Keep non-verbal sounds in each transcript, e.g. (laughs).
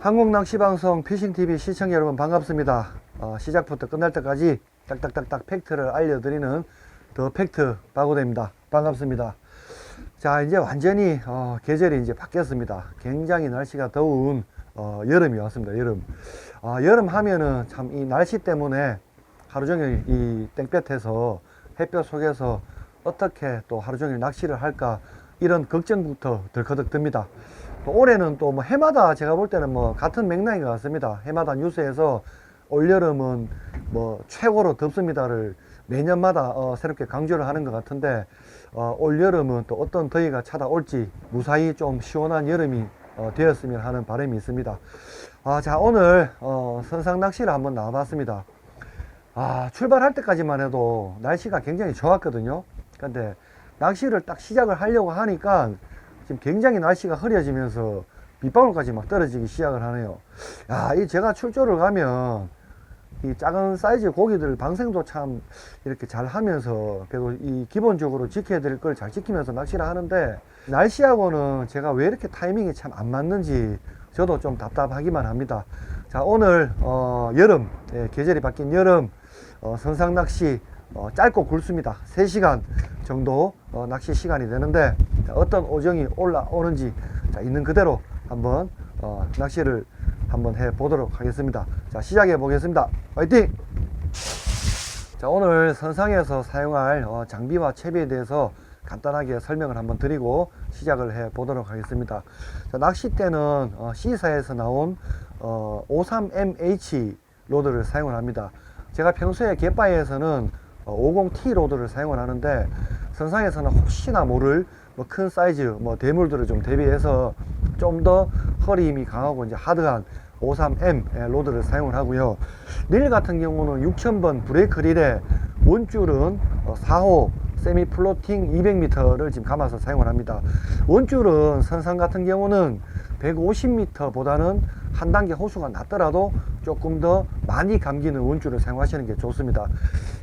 한국낚시방송 피싱TV 시청자 여러분 반갑습니다. 어, 시작부터 끝날 때까지 딱딱딱딱 팩트를 알려드리는 더 팩트 바고대입니다. 반갑습니다. 자 이제 완전히 어, 계절이 이제 바뀌었습니다. 굉장히 날씨가 더운 어, 여름이 왔습니다. 여름. 아, 여름 하면은 참 이 날씨 때문에 하루 종일 이 땡볕에서 햇볕 속에서 어떻게 또 하루 종일 낚시를 할까 이런 걱정부터 덜커덕 듭니다. 또 올해는 또 뭐 해마다 제가 볼 때는 뭐 같은 맥락인 것 같습니다. 해마다 뉴스에서 올여름은 뭐 최고로 덥습니다를 매년마다 어, 새롭게 강조를 하는 것 같은데 어, 올여름은 또 어떤 더위가 찾아올지 무사히 좀 시원한 여름이 어, 되었으면 하는 바람이 있습니다. 아, 자 오늘 어, 선상 낚시를 한번 나와봤습니다. 아, 출발할 때까지만 해도 날씨가 굉장히 좋았거든요. 근데 낚시를 딱 시작을 하려고 하니까 지금 굉장히 날씨가 흐려지면서 빗방울까지 막 떨어지기 시작을 하네요. 야, 이 제가 출조를 가면 이 작은 사이즈 고기들 방생도 참 이렇게 잘 하면서 그래도 이 기본적으로 지켜야 될 걸 잘 지키면서 낚시를 하는데 날씨하고는 제가 왜 이렇게 타이밍이 참 안 맞는지 저도 좀 답답하기만 합니다. 자, 오늘 어, 여름 예, 계절이 바뀐 여름 어, 선상 낚시 어, 짧고 굵습니다. 3시간 정도 어, 낚시 시간이 되는데 자, 어떤 오정이 올라오는지 자, 있는 그대로 한번 어, 낚시를 한번 해 보도록 하겠습니다. 자, 시작해 보겠습니다. 화이팅! 자, 오늘 선상에서 사용할 어, 장비와 채비에 대해서 간단하게 설명을 한번 드리고 시작을 해 보도록 하겠습니다. 자, 낚싯대는 어, C사에서 나온 어, 53MH 로드를 사용을 합니다. 제가 평소에 갯바위에서는 어, 50T 로드를 사용을 하는데 선상에서는 혹시나 모를 뭐 큰 사이즈 뭐 대물들을 좀 대비해서 좀 더 허리 힘이 강하고 이제 하드한 53M 로드를 사용을 하고요. 릴 같은 경우는 6000번 브레이크 릴에 원줄은 어, 4호 세미 플로팅 200m를 지금 감아서 사용을 합니다. 원줄은 선상 같은 경우는 150m보다는 한 단계 호수가 낮더라도 조금 더 많이 감기는 원줄을 사용하시는 게 좋습니다.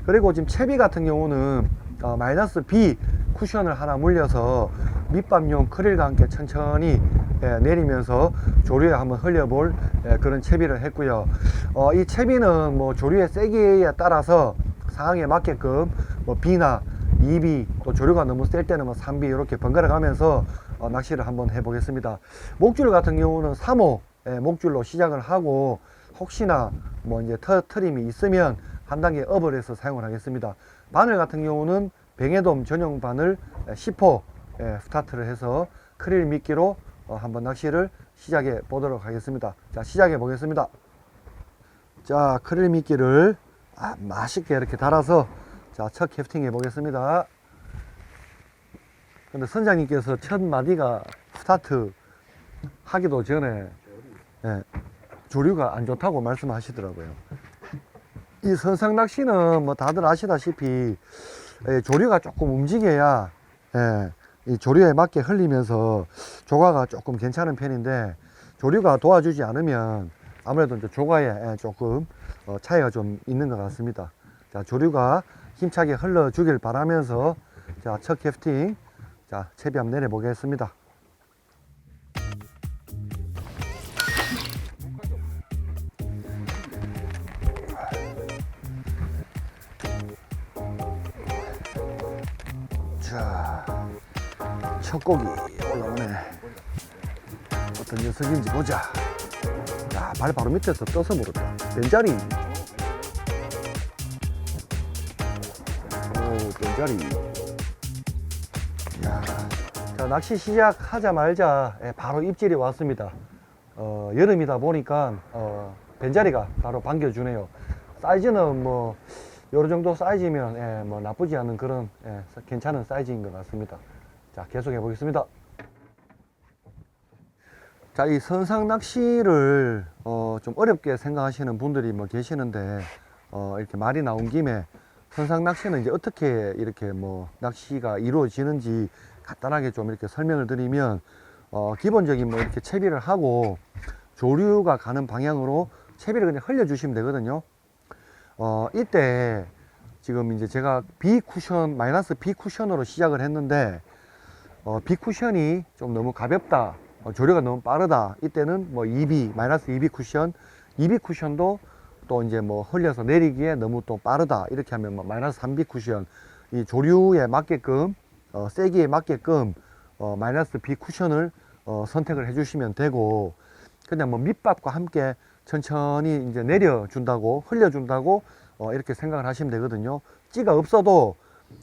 그리고 지금 채비 같은 경우는 어, 마이너스 B 쿠션을 하나 물려서 밑밥용 크릴과 함께 천천히 예, 내리면서 조류에 한번 흘려볼 예, 그런 채비를 했고요. 어, 이 채비는 뭐 조류의 세기에 따라서 상황에 맞게끔 뭐 B나 2B 또 조류가 너무 셀 때는 뭐 3B 이렇게 번갈아 가면서 어, 낚시를 한번 해보겠습니다. 목줄 같은 경우는 3호 예, 목줄로 시작을 하고 혹시나 뭐 이제 터 트림이 있으면 한 단계 업을 해서 사용을 하겠습니다. 바늘 같은 경우는 뱅에돔 전용 바늘 10호 예, 스타트를 해서 크릴 미끼로 어, 한번 낚시를 시작해 보도록 하겠습니다. 자, 시작해 보겠습니다. 자, 크릴 미끼를 아, 맛있게 이렇게 달아서 자, 첫 캐스팅 해 보겠습니다. 근데 선장님께서 첫 마디가 스타트 하기도 전에 예, 조류가 안 좋다고 말씀하시더라고요. 이 선상 낚시는 뭐 다들 아시다시피 예, 조류가 조금 움직여야 예, 이 조류에 맞게 흘리면서 조과가 조금 괜찮은 편인데 조류가 도와주지 않으면 아무래도 이제 조과에 예, 조금 어, 차이가 좀 있는 것 같습니다. 자, 조류가 힘차게 흘러주길 바라면서 자, 첫 캐스팅 자, 채비 한번 내려보겠습니다. 첫 고기 올라오네. 어떤 녀석인지 보자. 야, 발 바로 밑에서 떠서 물었다. 벤자리. 오, 벤자리. 야, 자, 낚시 시작하자마자 예, 바로 입질이 왔습니다. 어, 여름이다 보니까 어, 벤자리가 바로 반겨주네요. 사이즈는 뭐 요런 정도 사이즈면 예, 뭐 나쁘지 않은 그런 예, 괜찮은 사이즈인 것 같습니다. 자, 계속해 보겠습니다. 자, 이 선상 낚시를 어, 좀 어렵게 생각하시는 분들이 뭐 계시는데 어, 이렇게 말이 나온 김에 선상 낚시는 이제 어떻게 이렇게 뭐 낚시가 이루어지는지 간단하게 좀 이렇게 설명을 드리면 어, 기본적인 뭐 이렇게 채비를 하고 조류가 가는 방향으로 채비를 그냥 흘려주시면 되거든요. 어, 이때 지금 이제 제가 B 쿠션, 마이너스 B 쿠션으로 시작을 했는데, 어, B 쿠션이 좀 너무 가볍다. 어, 조류가 너무 빠르다. 이때는 뭐 2B, 마이너스 2B 쿠션, 2B 쿠션도 또 이제 뭐 흘려서 내리기에 너무 또 빠르다. 이렇게 하면 뭐 마이너스 3B 쿠션, 이 조류에 맞게끔, 어, 세기에 맞게끔, 어, 마이너스 B 쿠션을 어, 선택을 해주시면 되고, 그냥 뭐 밑밥과 함께 천천히 이제 내려준다고, 흘려준다고, 어, 이렇게 생각을 하시면 되거든요. 찌가 없어도,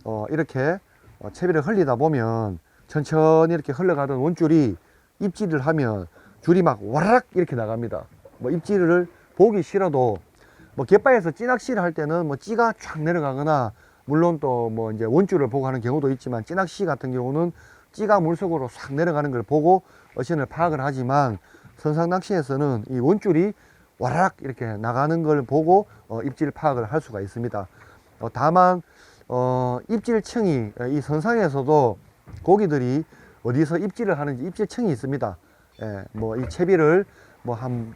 어, 이렇게 어, 채비를 흘리다 보면 천천히 이렇게 흘러가던 원줄이 입질을 하면 줄이 막 와라락 이렇게 나갑니다. 뭐 입질을 보기 싫어도 뭐 갯바에서 찌낚시를 할 때는 뭐 찌가 쫙 내려가거나 물론 또 뭐 이제 원줄을 보고 하는 경우도 있지만 찌낚시 같은 경우는 찌가 물속으로 싹 내려가는 걸 보고 어신을 파악을 하지만 선상 낚시에서는 이 원줄이 와라락 이렇게 나가는 걸 보고 어, 입질 파악을 할 수가 있습니다. 어, 다만 어, 입질층이 이 선상에서도 고기들이 어디서 입질을 하는지 입질층이 있습니다. 예, 뭐 이 채비를 뭐 한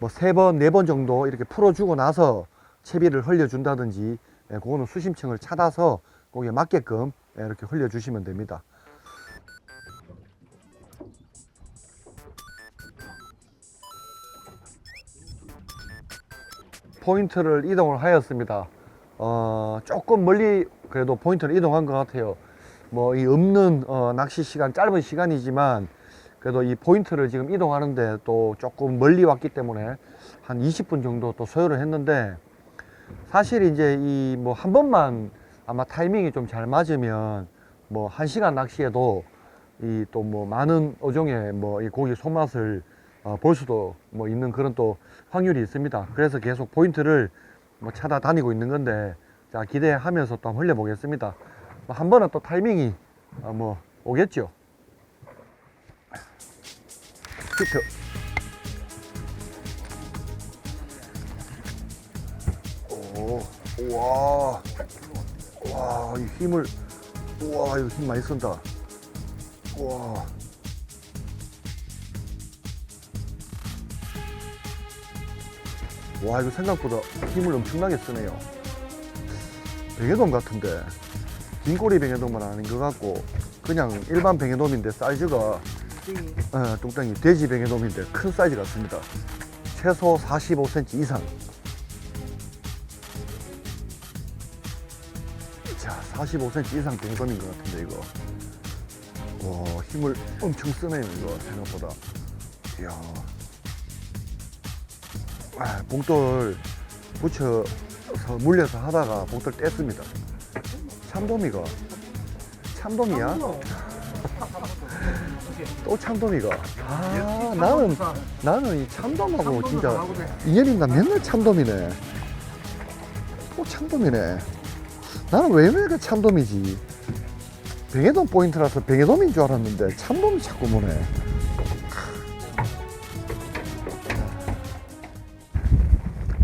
뭐 세 번, 네 번 정도 이렇게 풀어주고 나서 채비를 흘려준다든지 예, 그거는 수심층을 찾아서 거기에 맞게끔 예, 이렇게 흘려주시면 됩니다. 포인트를 이동을 하였습니다. 어, 조금 멀리 그래도 포인트를 이동한 것 같아요. 뭐 이 없는 어, 낚시 시간 짧은 시간이지만 그래도 이 포인트를 지금 이동하는데 또 조금 멀리 왔기 때문에 한 20분 정도 또 소요를 했는데 사실 이제 이 뭐 한 번만 아마 타이밍이 좀 잘 맞으면 뭐 한 시간 낚시에도 이 또 뭐 많은 어종의 뭐 이 고기 손맛을 어, 볼 수도 뭐 있는 그런 또 확률이 있습니다. 그래서 계속 포인트를 뭐 찾아다니고 있는 건데 자 기대하면서 또 한번 흘려보겠습니다. 뭐한 번은 또 타이밍이 어, 뭐 오겠죠. 히트. 오, 우와, 와, 이 힘을, 우와, 이거 힘 많이 쓴다. 우와. 와, 이거 생각보다 힘을 엄청나게 쓰네요. 뱅에돔 같은데, 긴꼬리 뱅에돔은 아닌 것 같고, 그냥 일반 뱅에돔인데 사이즈가 어, 뚱땡이 돼지 뱅에돔인데 큰 사이즈 같습니다. 최소 45cm 이상. 자, 45cm 이상 뱅에돔인 것 같은데 이거. 와, 힘을 엄청 쓰네요 이거 생각보다. 이야. 아, 봉돌 붙여서 물려서 하다가 봉돌 뗐습니다. 참돔이가. 참돔이야? 또 참돔이가. 아, 나는, 나는 이 참돔하고 진짜 인연인가 맨날 참돔이네. 또 참돔이네. 나는 왜 이렇게 참돔이지? 뱅에돔 포인트라서 뱅에돔인 줄 알았는데 참돔이 자꾸 보네.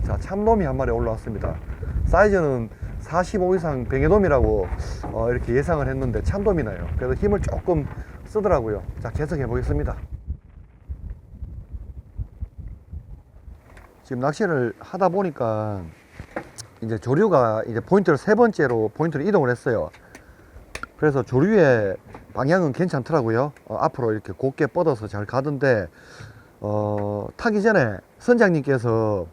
자, 참돔이 한 마리 올라왔습니다. 사이즈는 45 이상 뱅에돔이라고 어, 이렇게 예상을 했는데 참돔이 나요. 그래서 힘을 조금 쓰더라고요. 자, 계속 해보겠습니다. 지금 낚시를 하다 보니까 이제 조류가 이제 포인트를 세 번째로 포인트를 이동을 했어요. 그래서 조류의 방향은 괜찮더라고요. 어, 앞으로 이렇게 곱게 뻗어서 잘 가던데 어, 타기 전에 선장님께서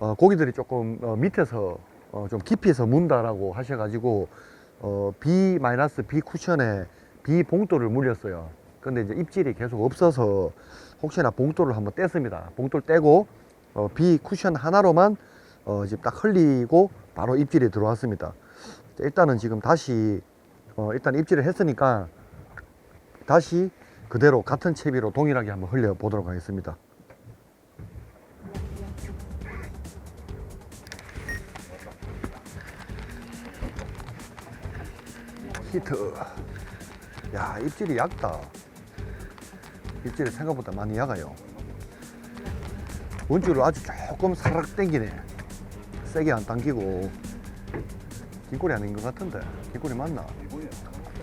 어, 고기들이 조금 어, 밑에서 어, 좀 깊이서 문다라고 하셔가지고 어, B 마이너스 B 쿠션에 B 봉돌을 물렸어요. 근데 이제 입질이 계속 없어서 혹시나 봉돌을 한번 뗐습니다. 봉돌 떼고 어, B 쿠션 하나로만 어, 이제 딱 흘리고 바로 입질이 들어왔습니다. 일단은 지금 다시 어, 일단 입질을 했으니까 다시 그대로 같은 채비로 동일하게 한번 흘려 보도록 하겠습니다. 히트. 야, 입질이 얕다. 입질이 생각보다 많이 약아요. 원줄을 아주 조금 사락 당기네. 세게 안 당기고. 긴꼬리 아닌 것 같은데. 긴꼬리 맞나?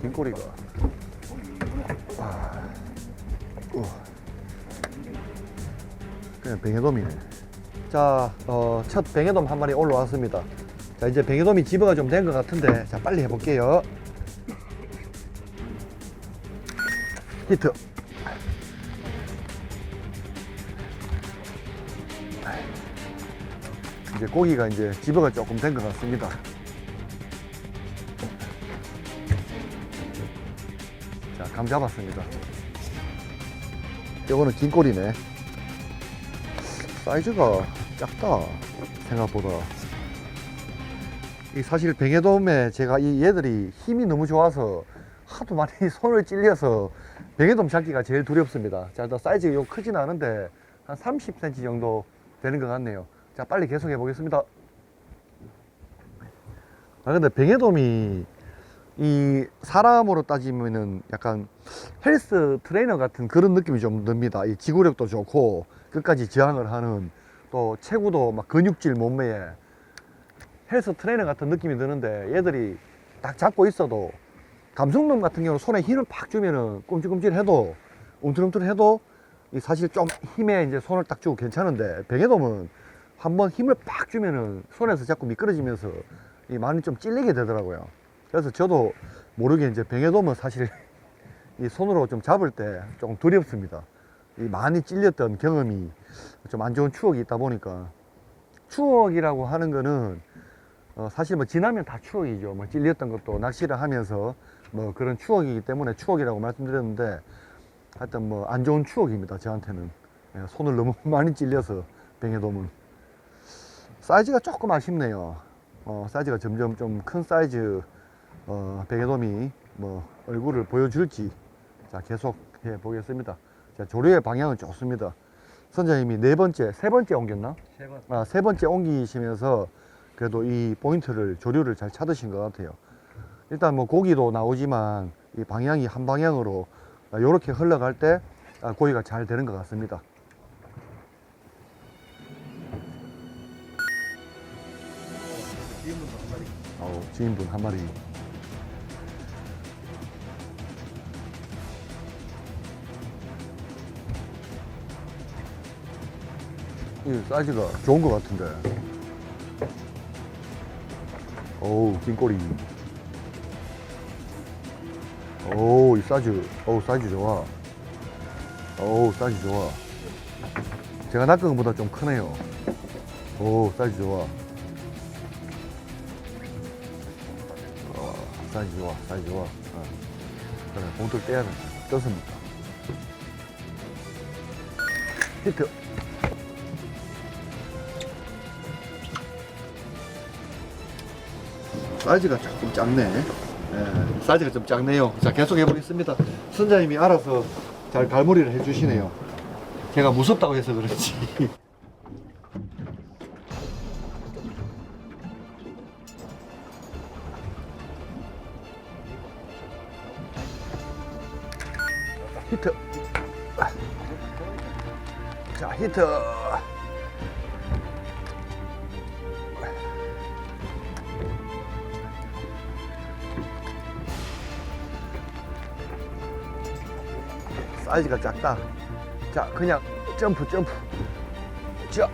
긴꼬리가. 아, 우. 그냥 뱅에돔이네. 자, 어, 첫 뱅에돔 한 마리 올라왔습니다. 자, 이제 뱅에돔이 집어가 좀 된 것 같은데, 자, 빨리 해볼게요. 히트. 이제 고기가 이제 집어가 조금 된 것 같습니다. 자감 잡았습니다. 이거는 긴 꼬리네. 사이즈가 작다 생각보다. 이 사실 뱅에돔에 제가 이 얘들이 힘이 너무 좋아서 하도 많이 (laughs) 손을 찔려서 뱅에돔 잡기가 제일 두렵습니다. 자, 일단 사이즈가 요 크진 않은데 한 30cm 정도 되는 것 같네요. 자, 빨리 계속해 보겠습니다. 아, 근데 뱅에돔이 이 사람으로 따지면은 약간 헬스 트레이너 같은 그런 느낌이 좀 듭니다. 이 지구력도 좋고 끝까지 저항을 하는 또 체구도 막 근육질 몸매에 헬스 트레이너 같은 느낌이 드는데 얘들이 딱 잡고 있어도 감성돔 같은 경우는 손에 힘을 팍 주면은 꼼찔꼼찔해도 움찔움찔해도 이 사실 좀 힘에 이제 손을 딱 주고 괜찮은데 뱅에돔은 한번 힘을 팍 주면은 손에서 자꾸 미끄러지면서 이 많이 좀 찔리게 되더라고요. 그래서 저도 모르게 이제 뱅에돔은 사실 (laughs) 이 손으로 좀 잡을 때 조금 두렵습니다. 이 많이 찔렸던 경험이 좀 안 좋은 추억이 있다 보니까 추억이라고 하는 거는 어, 사실 뭐 지나면 다 추억이죠. 뭐 찔렸던 것도 낚시를 하면서 뭐 그런 추억이기 때문에 추억이라고 말씀드렸는데 하여튼 뭐 안 좋은 추억입니다. 저한테는 예, 손을 너무 (laughs) 많이 찔려서 뱅에돔은 사이즈가 조금 아쉽네요. 어, 사이즈가 점점 좀 큰 사이즈 어, 뱅에돔이 뭐 얼굴을 보여줄지 자 계속 해 보겠습니다. 자 조류의 방향은 좋습니다. 선장님이 네 번째, 세 번째 옮겼나? 세 번. 아, 세 번째 옮기시면서 그래도 이 포인트를 조류를 잘 찾으신 것 같아요. 일단 뭐 고기도 나오지만 이 방향이 한 방향으로 이렇게 흘러갈 때 아, 고기가 잘 되는 것 같습니다. 아우, 지인분 한 마리. 이 사이즈가 좋은 것 같은데. 어우, 긴 꼬리. 어우, 이 사이즈, 어우, 사이즈 좋아. 어우, 사이즈 좋아. 제가 낚은 것보다 좀 크네요. 오, 사이즈 좋아. 어, 사이즈 좋아, 사이즈 좋아. 어. 그래, 봉투를 떼야 돼. 떴습니다. 히트. 사이즈가 조금 작네. 예, 사이즈가 좀 작네요. 자, 계속 해보겠습니다. 선장님이 알아서 잘 갈무리를 해주시네요. 제가 무섭다고 해서 그렇지. (laughs) 히트. 자, 히트. 사이즈가 작다. 자, 그냥 점프, 점프. 자.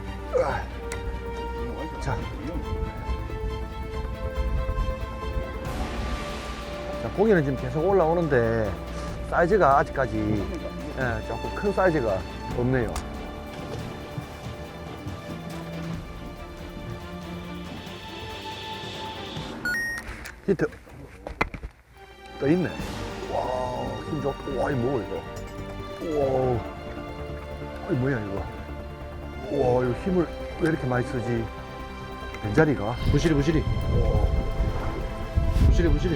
자. 자, 고기는 지금 계속 올라오는데 사이즈가 아직까지 예, 조금 큰 사이즈가 없네요. 히트. 또 있네. 와, 힘 좋. 와, 이 뭐야 이거? 우와, 이 뭐야 이거? 우와, 이거 힘을 왜 이렇게 많이 쓰지? 벤자리가? 부시리 부시리. 우와, 부시리 부시리.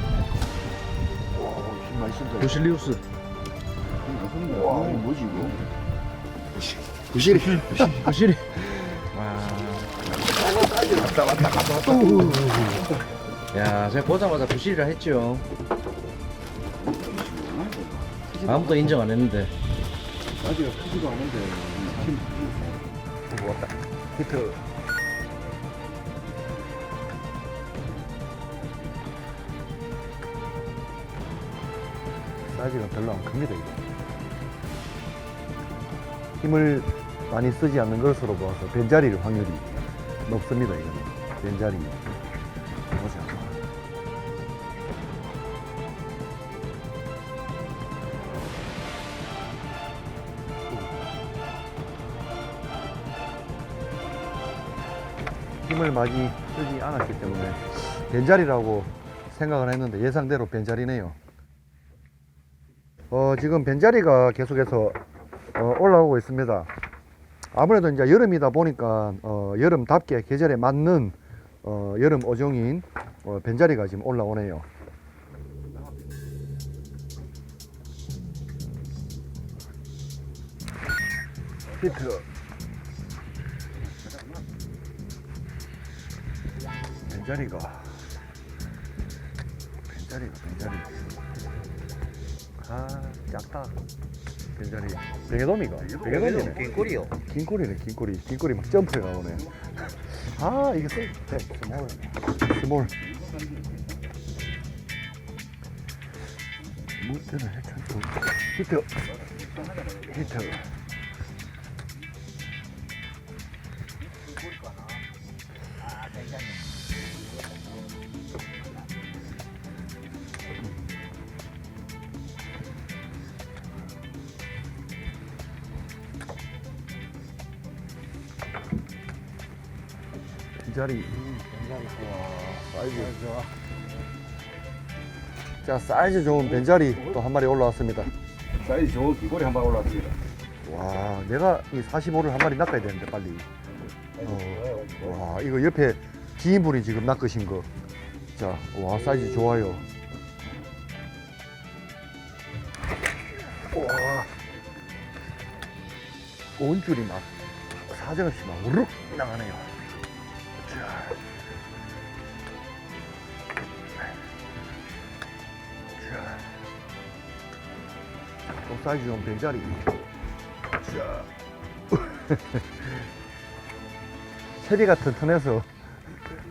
우와, 힘 많이 쓴다. 부실리우스. 와, 이거 뭐지 이거? 부실이. 부시리. 와. 왔다 왔다 갔다 왔다. 야, 제가 보자마자 부실이라 했죠. 아무도 인정 안 했는데. 아직 크지도 않은데 왔다. 히트. 사이즈가 별로 안 큽니다 이거. 힘을 많이 쓰지 않는 것으로 보아서 벤자리일 확률이 높습니다 이거는. 벤자리. 힘을 많이 쓰지 않았기 때문에 벤자리라고 생각을 했는데 예상대로 벤자리네요. 어, 지금 벤자리가 계속해서 어, 올라오고 있습니다. 아무래도 이제 여름이다 보니까 어, 여름답게 계절에 맞는 어, 여름 어종인 어, 벤자리가 지금 올라오네요. 히트. 벤자리가 벤자리가 벤자리. 아 작다. 벤자리. 베개도미가. 베개도미네. 긴 꼬리요. 긴 꼬리네 긴 꼬리 긴 꼬리 막 점프해 나오네 아 이게 스, 네, 스몰 스몰 무트는 해찬 히트 히트 벤자리 와 사이즈. 좋아 자 사이즈 좋은 벤자리 또 한 마리 올라왔습니다. 사이즈 좋은 귀걸이 한방 올라왔습니다. 와 내가 이 45를 한 마리 낚아야 되는데 빨리. 어, 와 이거 옆에 지인분이 지금 낚으신 거 자 와 사이즈 좋아요. 와. 온줄이 막 사정없이 막 우르륵 나가네요 또 사이즈 좋은 벤자리 자. (laughs) 채비가 튼튼해서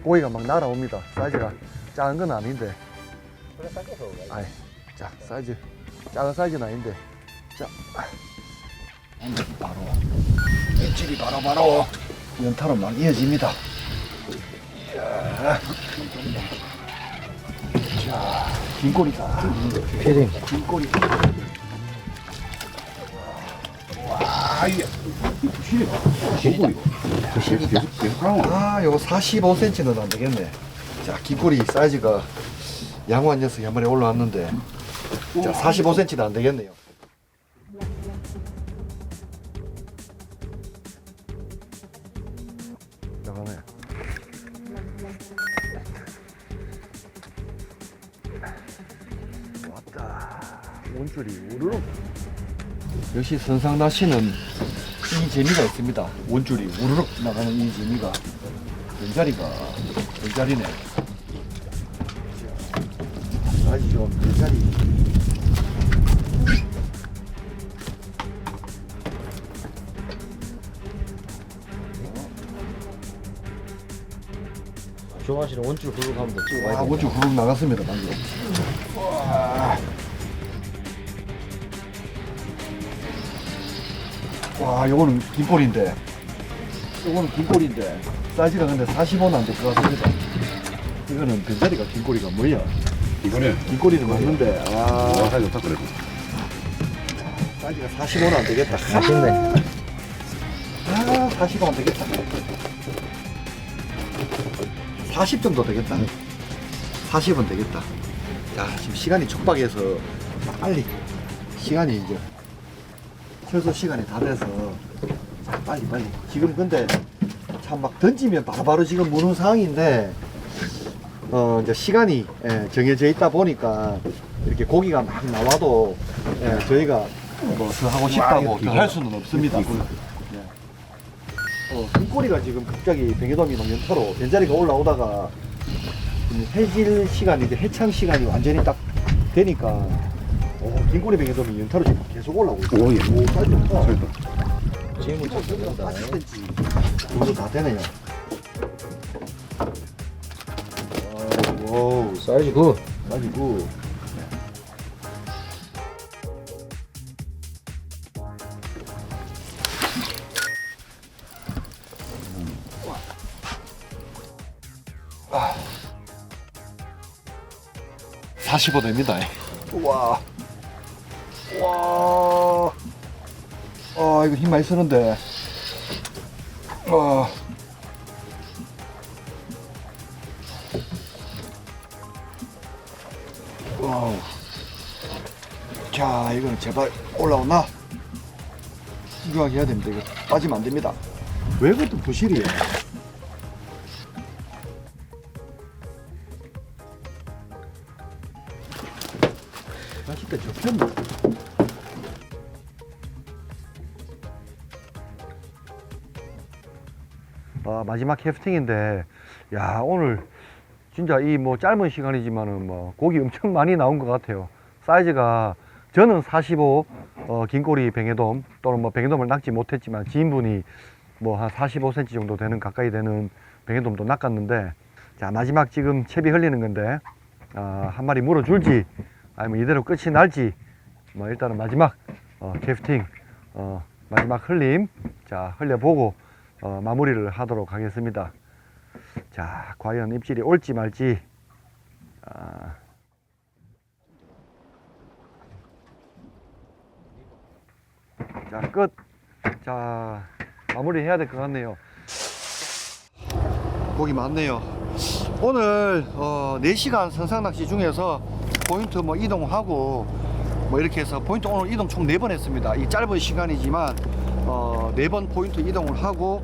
고기가 막 날아옵니다. 사이즈가 작은 건 아닌데. 아이, 자, 사이즈. 작은 사이즈는 아닌데. 자. 바로. 맷집이 바로 바로 연타로 막 이어집니다. 이야. 자, 긴 꼬리다. 패딩. 긴 꼬리. 계속 계속 가면 아, 요거 45cm는 안 되겠네. 자, 긴꼬리 사이즈가 양호한 녀석이 한 마리 올라왔는데, 자, 45cm는 안 되겠네요. 왔다. 온줄이 우르륵. 역시 선상 낚시는 이 재미가 있습니다. 원줄이 우르륵 나가는 이 재미가. 왼자리가, 왼자리네. 사이즈 좀, 왼자리. 좋아하시는 원줄 굴러 가면 돼. 찍어 와, 봐야 돼. 원줄 후룩 나갔습니다, 방금. 와. 와, 요거는 긴볼인데. 요거는 긴볼인데. 사이즈가 근데 45는 안 될 것 같습니다. 이거는 벤자리가 긴꼬리가 뭐야? 이거는 긴꼬리는 맞는데, 아, 와 사이즈 좋다 그래도. 사이즈가 45는 안 되겠다. 맛있네. 아, 45안 되겠다. 40 정도 되겠다. 40은 되겠다. 자, 지금 시간이 촉박해서 빨리 시간이 이제 철수 시간이 다 돼서 자, 빨리 빨리. 지금 근데 참 막 던지면 바로바로 지금 무는 상황인데 어 이제 시간이 예, 정해져 있다 보니까 이렇게 고기가 막 나와도 예, 저희가 뭐 더 하고 싶다고 더 할 수는 없습니다. 어, 금꼬리가 지금 갑자기 막 연타로 벤자리가 올라오다가 음, 해질 시간이 이제 해창 시간이 완전히 딱 되니까 어, 긴꼬리 베개돔이 연타로 지금 계속 올라오고. 오 예. 오, 사이즈 좋다. 사이즈. 질문 좀 드린다. 40cm 정도 다 되네요. 어, 오, 사이즈 굿. 가지고 아. 45 됩니다. 우와. 와. 아, 이거 힘 많이 쓰는데. 와. 와우. 자, 이거는 제발 올라오나? 신중하게 해야 됩니다. 이거 빠지면 안 됩니다. 왜 그것도 부실이에요? 마지막 캐스팅인데, 야, 오늘 진짜 이 뭐 짧은 시간이지만은 뭐 고기 엄청 많이 나온 것 같아요. 사이즈가 저는 45 어, 긴꼬리 뱅에돔 또는 뭐 뱅에돔을 낚지 못했지만 지인분이 뭐 한 45cm 정도 되는 가까이 되는 뱅에돔도 낚았는데 자 마지막 지금 채비 흘리는 건데 아, 한 마리 물어줄지 아니면 이대로 끝이 날지 뭐 일단은 마지막 어, 캐스팅 어, 마지막 흘림 자 흘려보고 어, 마무리를 하도록 하겠습니다. 자, 과연 입질이 올지 말지. 아. 자, 끝. 자, 마무리 해야 될 것 같네요. 고기 많네요. 오늘 어, 4시간 선상 낚시 중에서 포인트 뭐 이동하고 뭐 이렇게 해서 포인트 오늘 이동 총 4번 했습니다. 이 짧은 시간이지만 어, 4번 포인트 이동을 하고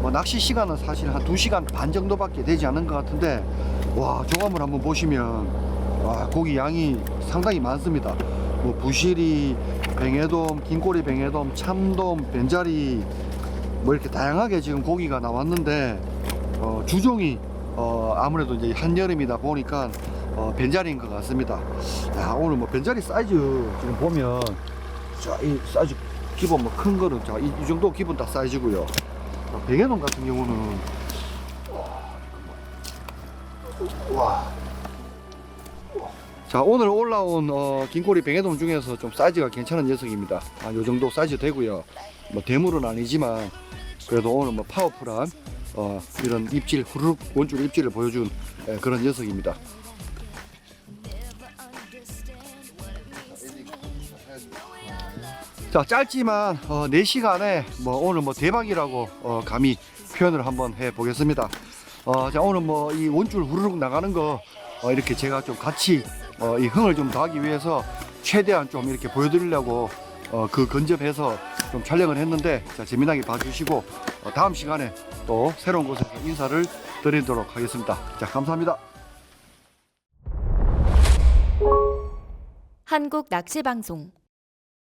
뭐 낚시 시간은 사실 한 2시간 반 정도밖에 되지 않은 것 같은데 와 조감을 한번 보시면 와 고기 양이 상당히 많습니다. 뭐 부시리, 뱅에돔, 긴꼬리 뱅에돔, 참돔, ben자리 뭐 이렇게 다양하게 지금 고기가 나왔는데 어, 주종이 어, 아무래도 이제 한여름이다 보니까 어, 벤자리인 것 같습니다. 야 오늘 뭐 벤자리 사이즈 지금 보면 자 이 사이즈 기본 뭐 큰 거는 자, 이, 이 정도 기본 딱 사이즈고요 어, 뱅에돔 같은 경우는 와. 자 오늘 올라온 어, 긴꼬리 뱅에돔 중에서 좀 사이즈가 괜찮은 녀석입니다. 아, 요 정도 사이즈 되고요. 뭐 대물은 아니지만 그래도 오늘 뭐 파워풀한 어, 이런 입질 후루룩 원줄 입질을 보여준 예, 그런 녀석입니다. 자 짧지만 어, 4시간에 뭐 오늘 뭐 대박이라고 어, 감히 표현을 한번 해 보겠습니다. 어, 자 오늘 뭐 이 원줄 후루룩 나가는 거 어, 이렇게 제가 좀 같이 어, 이 흥을 좀 더하기 위해서 최대한 좀 이렇게 보여드리려고 어, 그 근접해서 좀 촬영을 했는데 자 재미나게 봐주시고 어, 다음 시간에 또 새로운 곳에서 인사를 드리도록 하겠습니다. 자 감사합니다. 한국 낚시 방송